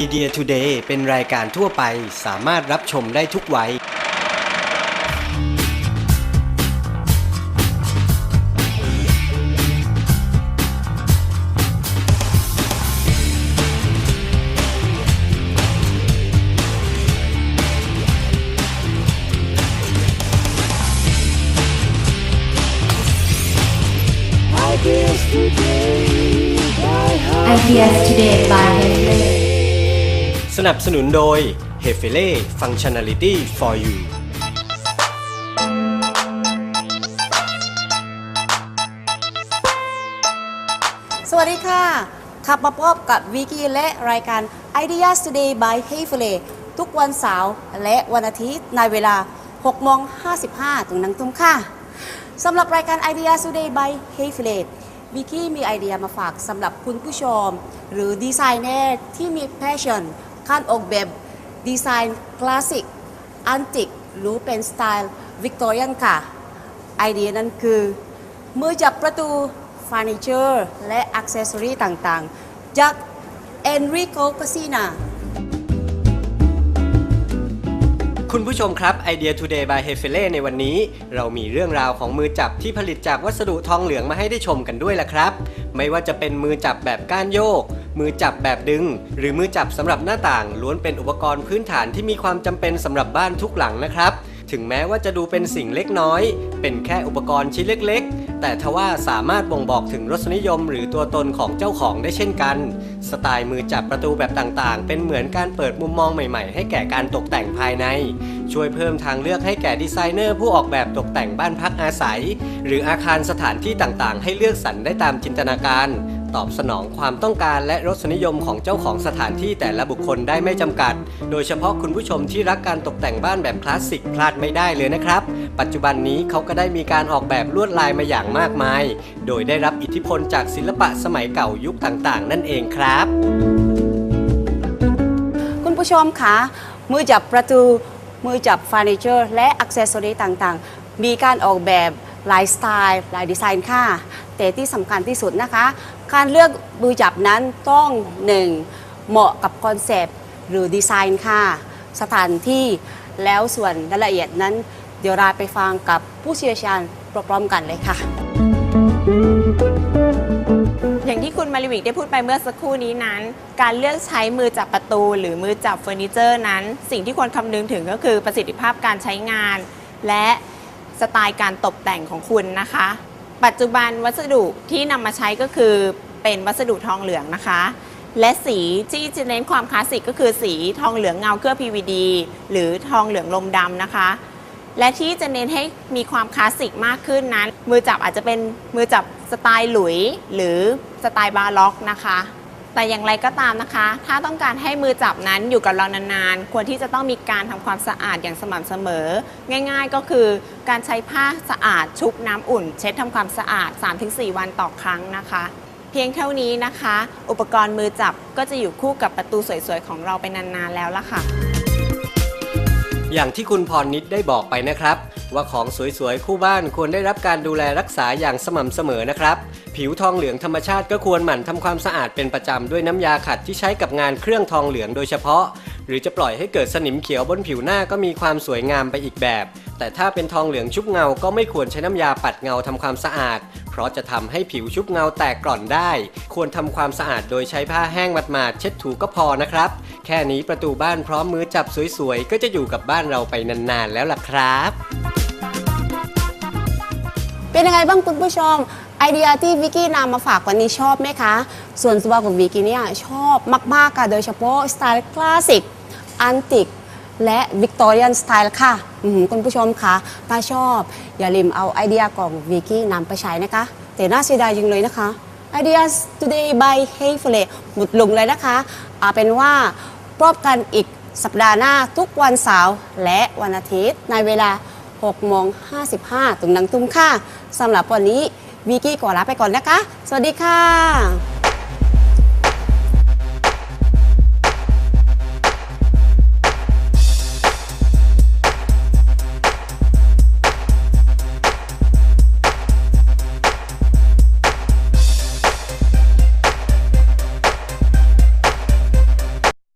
Idea Today เป็นรายการทั่วไปสามารถรับชมได้ทุกวัย Ideas Today by Henry สนับสนุนโดย h e f e l e Functionality for You สวัสดีค่ะขับมาพบกับวิกี้และรายการ Ideas Today by h e y f l e ทุกวันเสาร์และวันอาทิตย์ในเวลา6โมง55 ถึงนังตุ้มค่ะสำหรับรายการ Ideas Today by h e y f l e วิกี้มีไอเดียมาฝากสำหรับคุณผู้ชม หรือดีไซเนอร์ที่มี passion การออกแบบดีไซน์คลาสสิกอันติกหรือเป็นสไตล์วิกตอเรียนค่ะ ไอเดียนั้นคือ มือจับประตูเฟอร์นิเจอร์และอักเซสซอรีต่างๆ จากเอนริโกคาซินาคุณผู้ชมครับ Idea Today by h e f e l e ในวันนี้ เรามีเรื่องราวของมือจับที่ผลิตจากวัสดุทองเหลืองมาให้ได้ชมกันด้วยล่ะครับ ไม่ว่าจะเป็นมือจับแบบก้านโยก มือจับแบบดึง หรือมือจับสำหรับหน้าต่าง ล้วนเป็นอุปกรณ์พื้นฐานที่มีความจำเป็นสำหรับบ้านทุกหลังนะครับ ถึงแม้ว่าจะดูเป็นสิ่งเล็กน้อย เป็นแค่อุปกรณ์ชิ้นเล็ก ๆ แต่ทว่าสามารถบ่งบอกถึงรสนิยม หรือตัวตนของเจ้าของได้เช่นกัน สไตล์มือจับประตูแบบต่างๆ เป็นเหมือนการเปิดมุมมองใหม่ๆ ให้แก่การตกแต่งภายใน ช่วยเพิ่มทางเลือกให้แก่ดีไซเนอร์ผู้ออกแบบตกแต่งบ้านพักอาศัย หรืออาคารสถานที่ต่างๆ ให้เลือกสรรได้ตามจินตนาการ ตอบสนองความต้องการและรสนิยมของเจ้าของสถานที่แต่ละบุคคลได้ไม่จำกัด โดยเฉพาะคุณผู้ชมที่รักการตกแต่งบ้านแบบคลาสสิกพลาดไม่ได้เลยนะครับ ปัจจุบันนี้เขาก็ได้มีการออกแบบลวดลายมาอย่างมากมาย โดยได้รับอิทธิพลจากศิลปะสมัยเก่ายุคต่างๆ นั่นเองครับ คุณผู้ชมคะมือจับประตูมือจับเฟอร์นิเจอร์และอักเซสซอรีต่างๆ มีการออกแบบหลายสไตล์หลายดีไซน์ค่ะ แต่ที่สำคัญที่สุดนะคะ การเลือกมือจับนั้นต้อง 1. เหมาะกับคอนเซปต์หรือดีไซน์ค่ะ สถานที่แล้วส่วนรายละเอียดนั้น เดี๋ยวเราไปฟังกับผู้เชี่ยวชาญพร้อมๆกันเลยค่ะ อย่างที่คุณมาริวิกได้พูดไปเมื่อสักครู่นี้นั้น การเลือกใช้มือจับประตู หรือมือจับเฟอร์นิเจอร์นั้น สิ่งที่ควรคำนึงถึงก็คือประสิทธิภาพการใช้งาน และสไตล์การตกแต่งของคุณนะคะ ปัจจุบันวัสดุที่นำมาใช้ก็คือเป็นวัสดุทองเหลืองนะคะ และสีที่จะเน้นความคลาสสิกก็คือสีทองเหลืองเงาเคลือบ PVD หรือทองเหลืองลมดำนะคะ และที่จะเน้นให้มีความคลาสสิกมากขึ้นนั้น มือจับอาจจะเป็นมือจับสไตล์หลุย หรือสไตล์บาร็อกนะคะ แต่อย่างไรก็ตามนะคะ ถ้าต้องการให้มือจับนั้นอยู่กับเรานานๆ ควรที่จะต้องมีการทำความสะอาดอย่างสม่ำเสมอ ง่ายๆก็คือการใช้ผ้าสะอาดชุบน้ำอุ่น เช็ดทำความสะอาด 3-4 วันต่อครั้งนะคะ เพียงเท่านี้นะคะ อุปกรณ์มือจับก็จะอยู่คู่กับประตูสวยๆของเราไปนานๆแล้วล่ะค่ะ อย่างที่คุณพรนิดได้บอกไปนะครับ ว่าของสวยๆ คู่บ้านควรได้รับการดูแลรักษาอย่างสม่ำเสมอนะครับ ผิวทองเหลืองธรรมชาติก็ควรหมั่นทำความสะอาดเป็นประจำด้วยน้ำยาขัดที่ใช้กับงานเครื่องทองเหลืองโดยเฉพาะ หรือจะปล่อยให้เกิดสนิมเขียวบนผิวหน้าก็มีความสวยงามไปอีกแบบ แต่ถ้าเป็นทองเหลืองชุบเงาก็ไม่ควรใช้น้ำยาปัดเงาทำความสะอาด เพราะจะทำให้ผิวชุบเงาแตกกร่อนได้ ควรทำความสะอาดโดยใช้ผ้าแห้งหมาดๆเช็ดถูก็พอนะครับ แค่นี้ประตูบ้านพร้อมมือจับสวยๆ ก็จะอยู่กับบ้านเราไปนานๆแล้วล่ะครับเป็นยังไงบ้างคุณผู้ชมไอเดียที่วิกกี้นำมาฝากวันนี้ชอบไหมคะ ส่วนตัวของวิกกี้เนี่ยชอบมากๆค่ะโดยเฉพาะสไตล์คลาสสิกอันติก และวิกตอเรียนสไตล์ค่ะคุณผู้ชมคะถ้าชอบ อย่าลืมเอาไอเดียของวิกกี้นำไปใช้นะคะ แต่น่าเสียดายจริงเลยนะคะ Ideas Today by Hey f l e หมดลงเลยนะคะเอาเป็นว่าพบกันอีกสัปดาห์หน้าทุกวันเสาร์และวันอาทิตย์ในเวลา6โมง55 ถึงนังตุ้มค่ะสำหรับวันนี้วิกกี้ขอลาไปก่อนนะคะ สวัสดีค่ะ